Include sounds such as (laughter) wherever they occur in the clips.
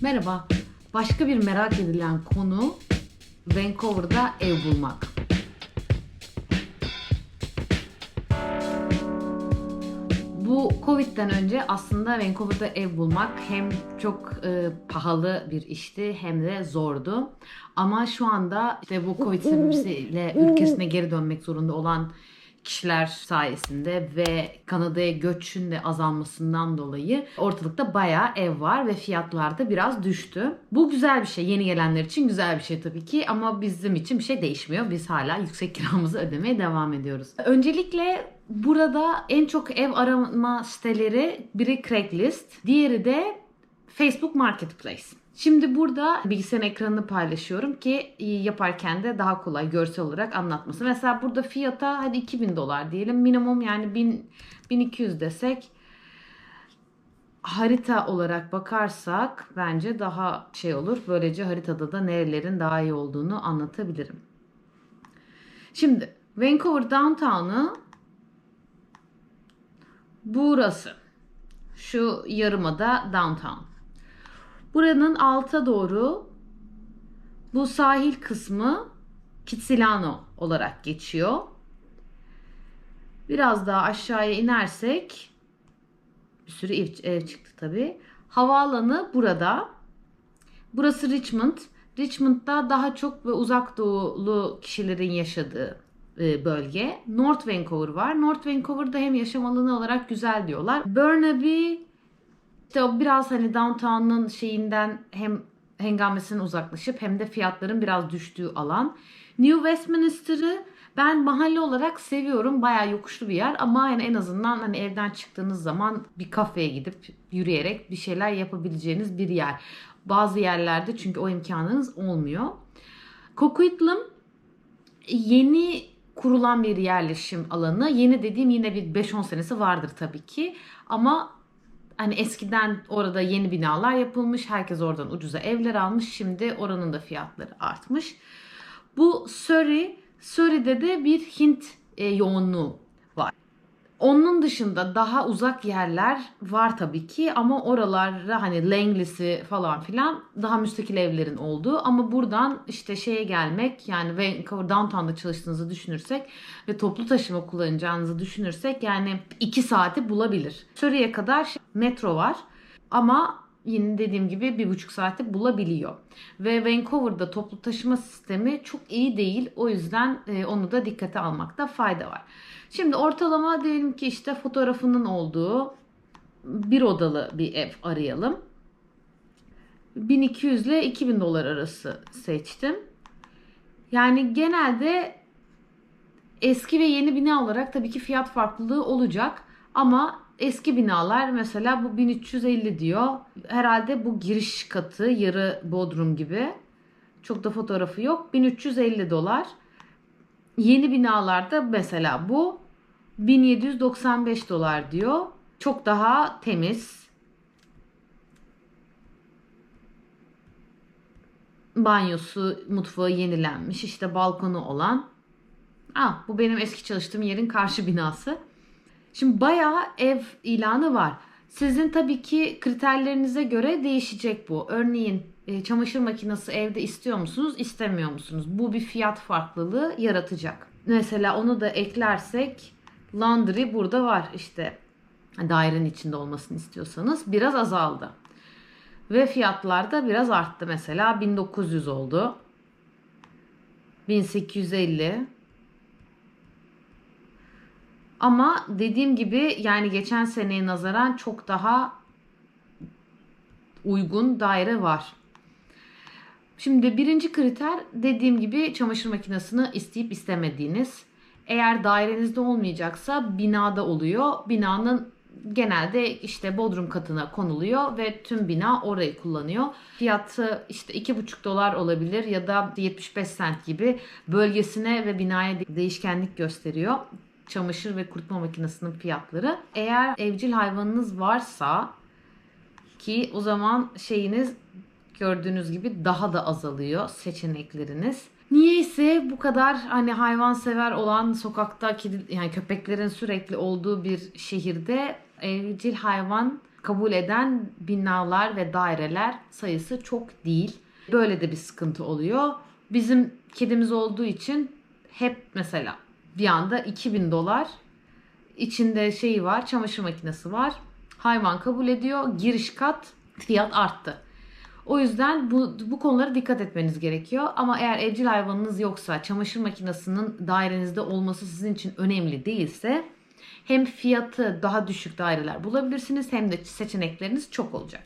Merhaba. Başka bir merak edilen konu Vancouver'da ev bulmak. Bu Covid'den önce aslında Vancouver'da ev bulmak hem çok e, pahalı bir işti hem de zordu. Ama şu anda işte bu Covid (laughs) sebebiyle ülkesine geri dönmek zorunda olan kişiler sayesinde ve Kanada'ya göçün de azalmasından dolayı ortalıkta bayağı ev var ve fiyatlar da biraz düştü. Bu güzel bir şey. Yeni gelenler için güzel bir şey tabii ki ama bizim için bir şey değişmiyor. Biz hala yüksek (laughs) kiramızı ödemeye devam ediyoruz. Öncelikle burada en çok ev arama siteleri biri Craigslist, diğeri de Facebook Marketplace. Şimdi burada bilgisayarın ekranını paylaşıyorum ki yaparken de daha kolay görsel olarak anlatması. Mesela burada fiyata hadi 2000 dolar diyelim. Minimum yani 1000, 1200 desek harita olarak bakarsak bence daha şey olur. Böylece haritada da nerelerin daha iyi olduğunu anlatabilirim. Şimdi Vancouver Downtown'u burası. Şu yarımada downtown. Buranın alta doğru bu sahil kısmı Kitsilano olarak geçiyor. Biraz daha aşağıya inersek bir sürü ev, ev çıktı tabi. Havaalanı burada. Burası Richmond. Richmond'da daha çok ve uzak doğulu kişilerin yaşadığı e, bölge. North Vancouver var. North Vancouver'da hem yaşam alanı olarak güzel diyorlar. Burnaby işte o biraz hani downtown'ın şeyinden hem hengamesinden uzaklaşıp hem de fiyatların biraz düştüğü alan. New Westminster'ı ben mahalle olarak seviyorum. Bayağı yokuşlu bir yer ama yani en azından hani evden çıktığınız zaman bir kafeye gidip yürüyerek bir şeyler yapabileceğiniz bir yer. Bazı yerlerde çünkü o imkanınız olmuyor. Coquitlam yeni kurulan bir yerleşim alanı. Yeni dediğim yine bir 5-10 senesi vardır tabii ki. Ama hani eskiden orada yeni binalar yapılmış. Herkes oradan ucuza evler almış. Şimdi oranın da fiyatları artmış. Bu Surrey, Surrey'de de bir Hint e, yoğunluğu. Onun dışında daha uzak yerler var tabii ki ama oralarda hani Langley'si falan filan daha müstakil evlerin olduğu ama buradan işte şeye gelmek yani Vancouver Downtown'da çalıştığınızı düşünürsek ve toplu taşıma kullanacağınızı düşünürsek yani 2 saati bulabilir. Surrey'e kadar metro var ama yine dediğim gibi bir buçuk saati bulabiliyor. Ve Vancouver'da toplu taşıma sistemi çok iyi değil. O yüzden e, onu da dikkate almakta fayda var. Şimdi ortalama diyelim ki işte fotoğrafının olduğu bir odalı bir ev arayalım. 1200 ile 2000 dolar arası seçtim. Yani genelde eski ve yeni bina olarak tabii ki fiyat farklılığı olacak. Ama eski binalar mesela bu 1350 diyor. Herhalde bu giriş katı yarı bodrum gibi. Çok da fotoğrafı yok. 1350 dolar. Yeni binalarda mesela bu 1795 dolar diyor. Çok daha temiz. Banyosu, mutfağı yenilenmiş. İşte balkonu olan. Ah, bu benim eski çalıştığım yerin karşı binası. Şimdi bayağı ev ilanı var. Sizin tabii ki kriterlerinize göre değişecek bu. Örneğin e, çamaşır makinesi evde istiyor musunuz, istemiyor musunuz? Bu bir fiyat farklılığı yaratacak. Mesela onu da eklersek laundry burada var işte dairenin içinde olmasını istiyorsanız biraz azaldı. Ve fiyatlar da biraz arttı mesela 1900 oldu. 1850 ama dediğim gibi yani geçen seneye nazaran çok daha uygun daire var. Şimdi birinci kriter dediğim gibi çamaşır makinesini isteyip istemediğiniz. Eğer dairenizde olmayacaksa binada oluyor. Binanın genelde işte bodrum katına konuluyor ve tüm bina orayı kullanıyor. Fiyatı işte 2,5 dolar olabilir ya da 75 cent gibi bölgesine ve binaya değişkenlik gösteriyor çamaşır ve kurutma makinesinin fiyatları. Eğer evcil hayvanınız varsa ki o zaman şeyiniz gördüğünüz gibi daha da azalıyor seçenekleriniz. Niyeyse bu kadar hani hayvan sever olan sokakta kedi yani köpeklerin sürekli olduğu bir şehirde evcil hayvan kabul eden binalar ve daireler sayısı çok değil. Böyle de bir sıkıntı oluyor. Bizim kedimiz olduğu için hep mesela bir anda 2000 dolar içinde şeyi var, çamaşır makinesi var. Hayvan kabul ediyor. Giriş kat fiyat arttı. O yüzden bu, bu konulara dikkat etmeniz gerekiyor. Ama eğer evcil hayvanınız yoksa, çamaşır makinesinin dairenizde olması sizin için önemli değilse hem fiyatı daha düşük daireler bulabilirsiniz hem de seçenekleriniz çok olacak.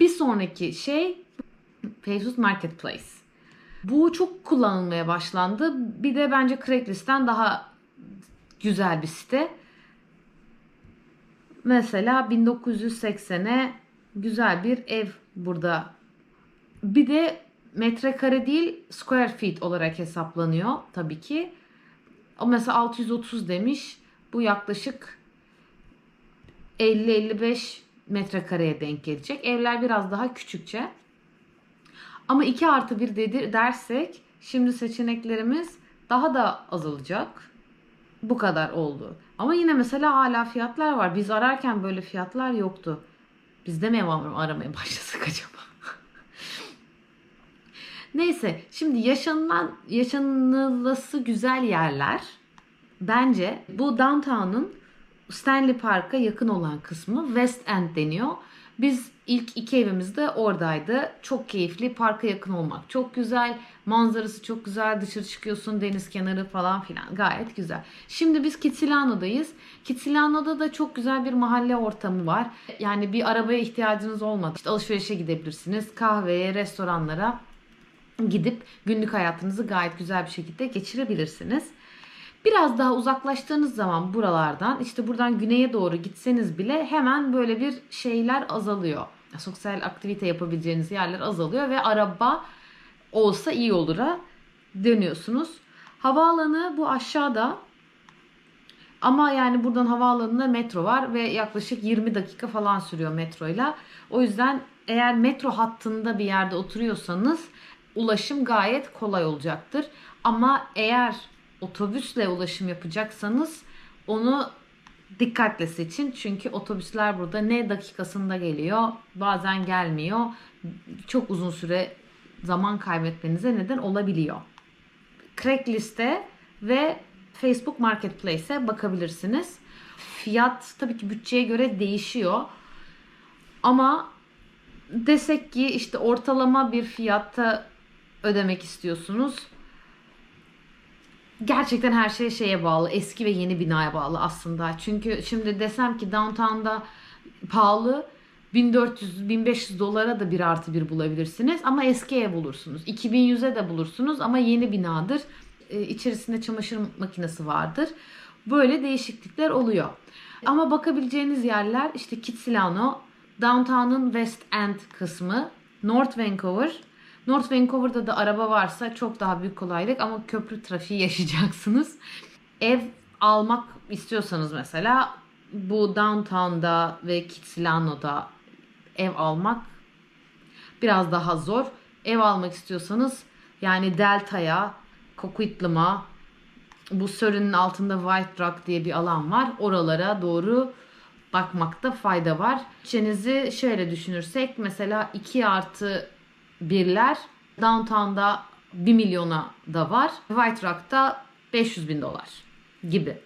Bir sonraki şey Facebook Marketplace. Bu çok kullanılmaya başlandı. Bir de bence Craigslist'ten daha güzel bir site. Mesela 1980'e güzel bir ev burada. Bir de metrekare değil square feet olarak hesaplanıyor tabii ki. O mesela 630 demiş. Bu yaklaşık 50-55 metrekareye denk gelecek. Evler biraz daha küçükçe. Ama 2 artı 1 dedi dersek şimdi seçeneklerimiz daha da azalacak. Bu kadar oldu. Ama yine mesela hala fiyatlar var. Biz ararken böyle fiyatlar yoktu. Biz de mi aramaya başlasak acaba? (laughs) Neyse şimdi yaşanılan yaşanılası güzel yerler bence bu downtown'un Stanley Park'a yakın olan kısmı West End deniyor. Biz ilk iki evimiz de oradaydı. Çok keyifli. Parka yakın olmak çok güzel. Manzarası çok güzel. Dışarı çıkıyorsun deniz kenarı falan filan. Gayet güzel. Şimdi biz Kitsilano'dayız. Kitsilano'da da çok güzel bir mahalle ortamı var. Yani bir arabaya ihtiyacınız olmadı. İşte alışverişe gidebilirsiniz. Kahveye, restoranlara gidip günlük hayatınızı gayet güzel bir şekilde geçirebilirsiniz. Biraz daha uzaklaştığınız zaman buralardan işte buradan güneye doğru gitseniz bile hemen böyle bir şeyler azalıyor. Sosyal aktivite yapabileceğiniz yerler azalıyor ve araba olsa iyi olur'a dönüyorsunuz. Havaalanı bu aşağıda ama yani buradan havaalanına metro var ve yaklaşık 20 dakika falan sürüyor metroyla. O yüzden eğer metro hattında bir yerde oturuyorsanız ulaşım gayet kolay olacaktır. Ama eğer otobüsle ulaşım yapacaksanız onu dikkatle seçin. Çünkü otobüsler burada ne dakikasında geliyor, bazen gelmiyor. Çok uzun süre zaman kaybetmenize neden olabiliyor. Craigslist'e ve Facebook Marketplace'e bakabilirsiniz. Fiyat tabii ki bütçeye göre değişiyor. Ama desek ki işte ortalama bir fiyatta ödemek istiyorsunuz gerçekten her şey şeye bağlı. Eski ve yeni binaya bağlı aslında. Çünkü şimdi desem ki downtown'da pahalı 1400-1500 dolara da bir artı bir bulabilirsiniz ama eski ev bulursunuz. 2100'e de bulursunuz ama yeni binadır. Ee, içerisinde çamaşır makinesi vardır. Böyle değişiklikler oluyor. Ama bakabileceğiniz yerler işte Kitsilano, Downtown'un West End kısmı, North Vancouver, North Vancouver'da da araba varsa çok daha büyük kolaylık ama köprü trafiği (laughs) yaşayacaksınız. Ev almak istiyorsanız mesela bu downtown'da ve Kitsilano'da ev almak biraz daha zor. Ev almak istiyorsanız yani Delta'ya, Coquitlam'a, bu Surrey'nin altında White Rock diye bir alan var. Oralara doğru bakmakta fayda var. Bütçenizi şöyle düşünürsek mesela 2 artı birler downtown'da 1 milyona da var. White Rock'ta 500 bin dolar gibi.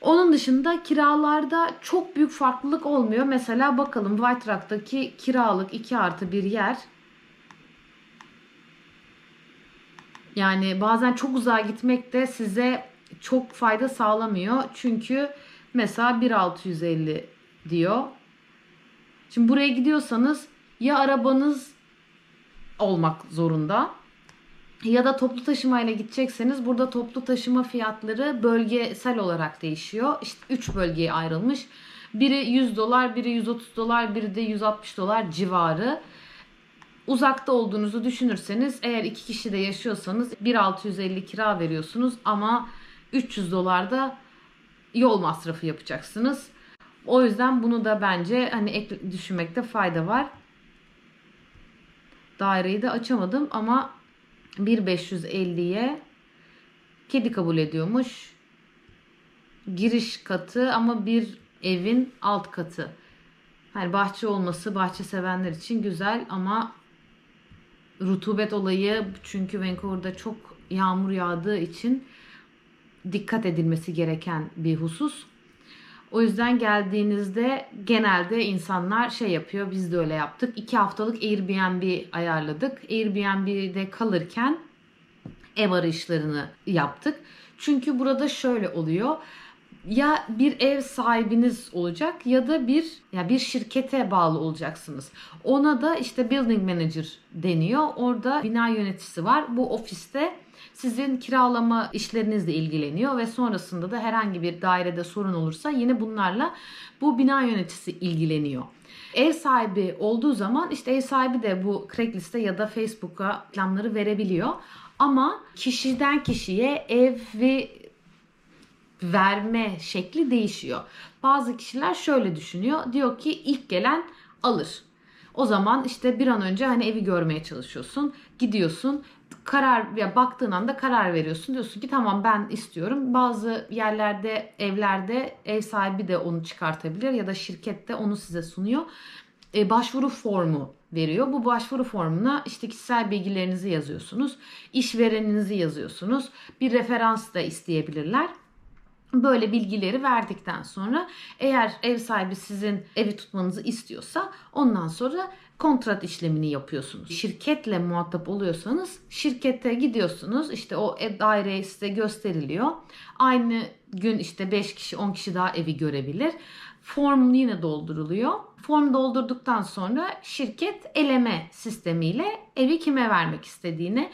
Onun dışında kiralarda çok büyük farklılık olmuyor. Mesela bakalım White Rock'taki kiralık 2 artı bir yer yani bazen çok uzağa gitmek de size çok fayda sağlamıyor. Çünkü mesela 1650 diyor. Şimdi buraya gidiyorsanız ya arabanız olmak zorunda. Ya da toplu taşımayla gidecekseniz burada toplu taşıma fiyatları bölgesel olarak değişiyor. İşte 3 bölgeye ayrılmış. Biri 100 dolar, biri 130 dolar, biri de 160 dolar civarı. Uzakta olduğunuzu düşünürseniz eğer iki kişi de yaşıyorsanız 1650 kira veriyorsunuz ama 300 dolarda yol masrafı yapacaksınız. O yüzden bunu da bence hani ek düşünmekte fayda var daireyi de açamadım ama 1550'ye kedi kabul ediyormuş. Giriş katı ama bir evin alt katı. hani bahçe olması bahçe sevenler için güzel ama rutubet olayı çünkü Vancouver'da çok yağmur yağdığı için dikkat edilmesi gereken bir husus. O yüzden geldiğinizde genelde insanlar şey yapıyor. Biz de öyle yaptık. İki haftalık Airbnb ayarladık. Airbnb'de kalırken ev arayışlarını yaptık. Çünkü burada şöyle oluyor. Ya bir ev sahibiniz olacak ya da bir ya bir şirkete bağlı olacaksınız. Ona da işte building manager deniyor. Orada bina yöneticisi var. Bu ofiste sizin kiralama işlerinizle ilgileniyor ve sonrasında da herhangi bir dairede sorun olursa yine bunlarla bu bina yöneticisi ilgileniyor. Ev sahibi olduğu zaman işte ev sahibi de bu Craigslist'e ya da Facebook'a reklamları verebiliyor. Ama kişiden kişiye evi verme şekli değişiyor. Bazı kişiler şöyle düşünüyor. Diyor ki ilk gelen alır. O zaman işte bir an önce hani evi görmeye çalışıyorsun. Gidiyorsun karar ya baktığın anda karar veriyorsun. Diyorsun ki tamam ben istiyorum. Bazı yerlerde evlerde ev sahibi de onu çıkartabilir ya da şirket de onu size sunuyor. E, başvuru formu veriyor. Bu başvuru formuna işte kişisel bilgilerinizi yazıyorsunuz. işvereninizi yazıyorsunuz. Bir referans da isteyebilirler. Böyle bilgileri verdikten sonra eğer ev sahibi sizin evi tutmanızı istiyorsa ondan sonra kontrat işlemini yapıyorsunuz. Şirketle muhatap oluyorsanız şirkete gidiyorsunuz. İşte o ev daire size gösteriliyor. Aynı gün işte 5 kişi 10 kişi daha evi görebilir. Form yine dolduruluyor. Form doldurduktan sonra şirket eleme sistemiyle evi kime vermek istediğini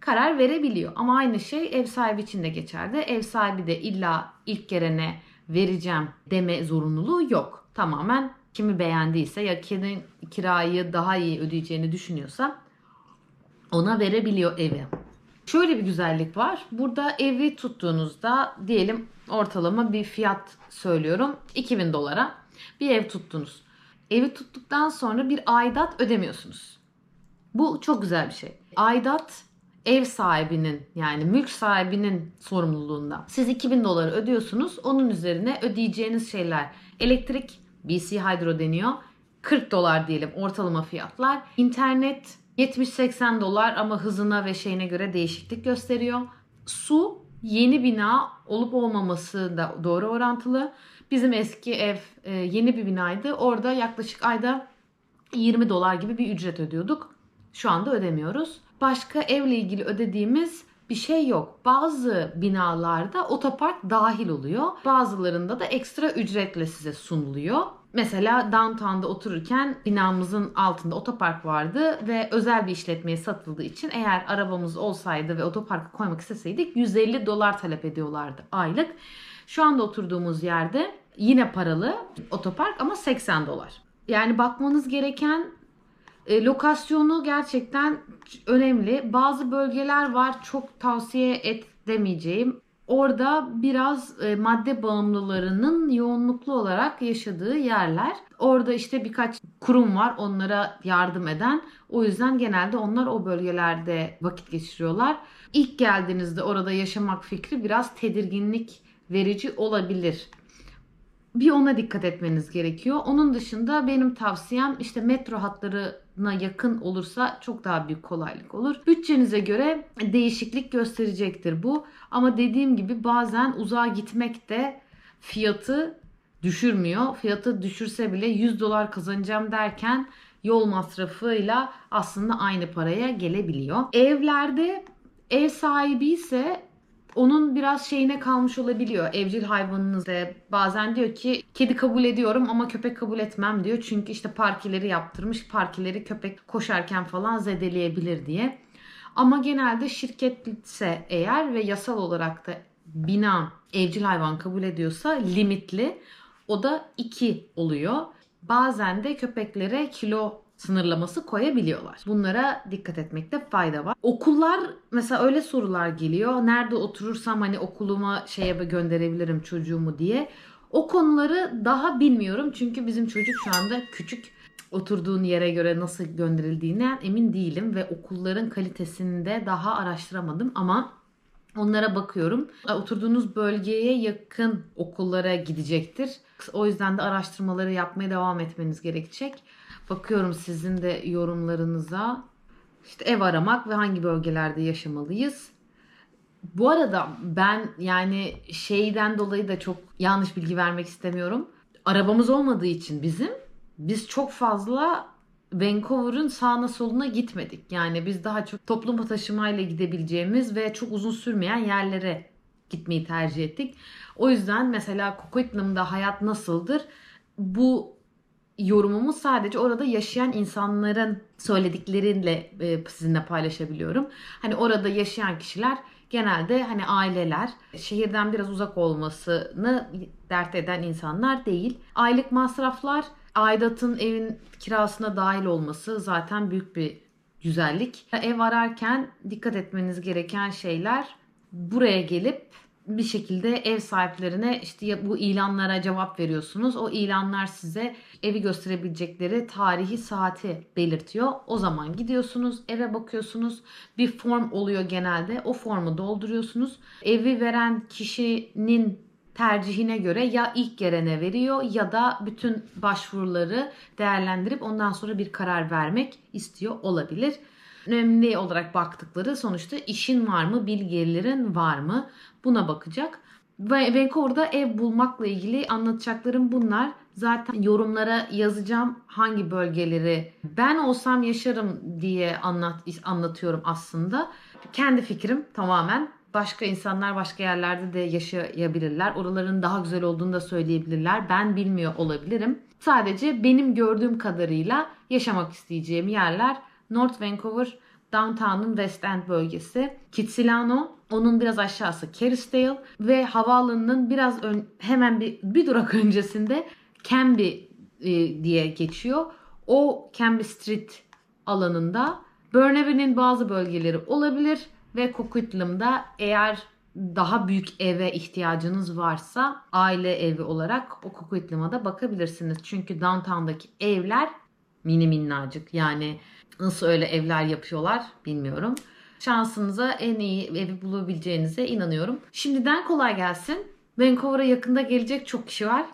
karar verebiliyor. Ama aynı şey ev sahibi için de geçerli. Ev sahibi de illa ilk gelene vereceğim deme zorunluluğu yok. Tamamen kimi beğendiyse ya kimin kirayı daha iyi ödeyeceğini düşünüyorsa ona verebiliyor evi. Şöyle bir güzellik var. Burada evi tuttuğunuzda diyelim ortalama bir fiyat söylüyorum. 2000 dolara bir ev tuttunuz. Evi tuttuktan sonra bir aidat ödemiyorsunuz. Bu çok güzel bir şey. Aidat ev sahibinin yani mülk sahibinin sorumluluğunda. Siz 2000 doları ödüyorsunuz. Onun üzerine ödeyeceğiniz şeyler elektrik, BC Hydro deniyor. 40 dolar diyelim ortalama fiyatlar. İnternet 70-80 dolar ama hızına ve şeyine göre değişiklik gösteriyor. Su yeni bina olup olmaması da doğru orantılı. Bizim eski ev e, yeni bir binaydı. Orada yaklaşık ayda 20 dolar gibi bir ücret ödüyorduk. Şu anda ödemiyoruz. Başka evle ilgili ödediğimiz bir şey yok. Bazı binalarda otopark dahil oluyor. Bazılarında da ekstra ücretle size sunuluyor. Mesela downtown'da otururken binamızın altında otopark vardı ve özel bir işletmeye satıldığı için eğer arabamız olsaydı ve otoparka koymak isteseydik 150 dolar talep ediyorlardı aylık. Şu anda oturduğumuz yerde yine paralı otopark ama 80 dolar. Yani bakmanız gereken e, lokasyonu gerçekten önemli. Bazı bölgeler var çok tavsiye et demeyeceğim. Orada biraz e, madde bağımlılarının yoğunluklu olarak yaşadığı yerler. Orada işte birkaç kurum var onlara yardım eden. O yüzden genelde onlar o bölgelerde vakit geçiriyorlar. İlk geldiğinizde orada yaşamak fikri biraz tedirginlik verici olabilir bir ona dikkat etmeniz gerekiyor. Onun dışında benim tavsiyem işte metro hatlarına yakın olursa çok daha büyük kolaylık olur. Bütçenize göre değişiklik gösterecektir bu. Ama dediğim gibi bazen uzağa gitmek de fiyatı düşürmüyor. Fiyatı düşürse bile 100 dolar kazanacağım derken yol masrafıyla aslında aynı paraya gelebiliyor. Evlerde ev sahibi ise onun biraz şeyine kalmış olabiliyor. Evcil hayvanınızda bazen diyor ki kedi kabul ediyorum ama köpek kabul etmem diyor. Çünkü işte parkileri yaptırmış. Parkileri köpek koşarken falan zedeleyebilir diye. Ama genelde şirketse eğer ve yasal olarak da bina evcil hayvan kabul ediyorsa limitli. O da 2 oluyor. Bazen de köpeklere kilo sınırlaması koyabiliyorlar. Bunlara dikkat etmekte fayda var. Okullar mesela öyle sorular geliyor. Nerede oturursam hani okuluma şeye gönderebilirim çocuğumu diye. O konuları daha bilmiyorum. Çünkü bizim çocuk şu anda küçük oturduğun yere göre nasıl gönderildiğine emin değilim ve okulların kalitesini de daha araştıramadım ama Onlara bakıyorum. Oturduğunuz bölgeye yakın okullara gidecektir. O yüzden de araştırmaları yapmaya devam etmeniz gerekecek. Bakıyorum sizin de yorumlarınıza. İşte ev aramak ve hangi bölgelerde yaşamalıyız. Bu arada ben yani şeyden dolayı da çok yanlış bilgi vermek istemiyorum. Arabamız olmadığı için bizim biz çok fazla Vancouver'ın sağına soluna gitmedik. Yani biz daha çok toplum taşımayla gidebileceğimiz ve çok uzun sürmeyen yerlere gitmeyi tercih ettik. O yüzden mesela Coquitlam'da hayat nasıldır? Bu yorumumu sadece orada yaşayan insanların söyledikleriyle e, sizinle paylaşabiliyorum. Hani orada yaşayan kişiler genelde hani aileler, şehirden biraz uzak olmasını dert eden insanlar değil. Aylık masraflar, aidatın evin kirasına dahil olması zaten büyük bir güzellik. Ev ararken dikkat etmeniz gereken şeyler buraya gelip bir şekilde ev sahiplerine işte bu ilanlara cevap veriyorsunuz. O ilanlar size evi gösterebilecekleri tarihi saati belirtiyor. O zaman gidiyorsunuz, eve bakıyorsunuz. Bir form oluyor genelde. O formu dolduruyorsunuz. Evi veren kişinin tercihine göre ya ilk gelene veriyor ya da bütün başvuruları değerlendirip ondan sonra bir karar vermek istiyor olabilir. Önemli olarak baktıkları sonuçta işin var mı, bilgilerin var mı buna bakacak. Ve Vancouver'da ev bulmakla ilgili anlatacaklarım bunlar. Zaten yorumlara yazacağım hangi bölgeleri ben olsam yaşarım diye anlat anlatıyorum aslında. Kendi fikrim tamamen. Başka insanlar başka yerlerde de yaşayabilirler. Oraların daha güzel olduğunu da söyleyebilirler. Ben bilmiyor olabilirim. Sadece benim gördüğüm kadarıyla yaşamak isteyeceğim yerler North Vancouver, Downtown'un West End bölgesi, Kitsilano, onun biraz aşağısı Kerrisdale ve havaalanının biraz ön, hemen bir, bir durak (laughs) öncesinde Canby e, diye geçiyor. O Canby Street alanında Burnaby'nin bazı bölgeleri olabilir ve Coquitlam'da eğer daha büyük eve ihtiyacınız varsa aile evi olarak o Coquitlam'a da bakabilirsiniz. Çünkü downtown'daki evler mini minnacık yani nasıl öyle evler yapıyorlar bilmiyorum. Şansınıza en iyi evi bulabileceğinize inanıyorum. Şimdiden kolay gelsin. Vancouver'a yakında gelecek çok kişi var.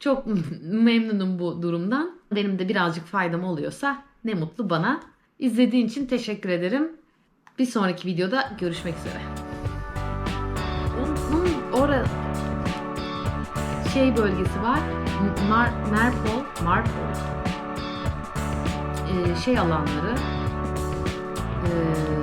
Çok (laughs) memnunum bu durumdan. Benim de birazcık faydam oluyorsa ne mutlu bana. İzlediğin için teşekkür ederim. Bir sonraki videoda görüşmek üzere. Orada şey bölgesi var. Mar Marpol, Marpol. Ee, şey alanları. Ee,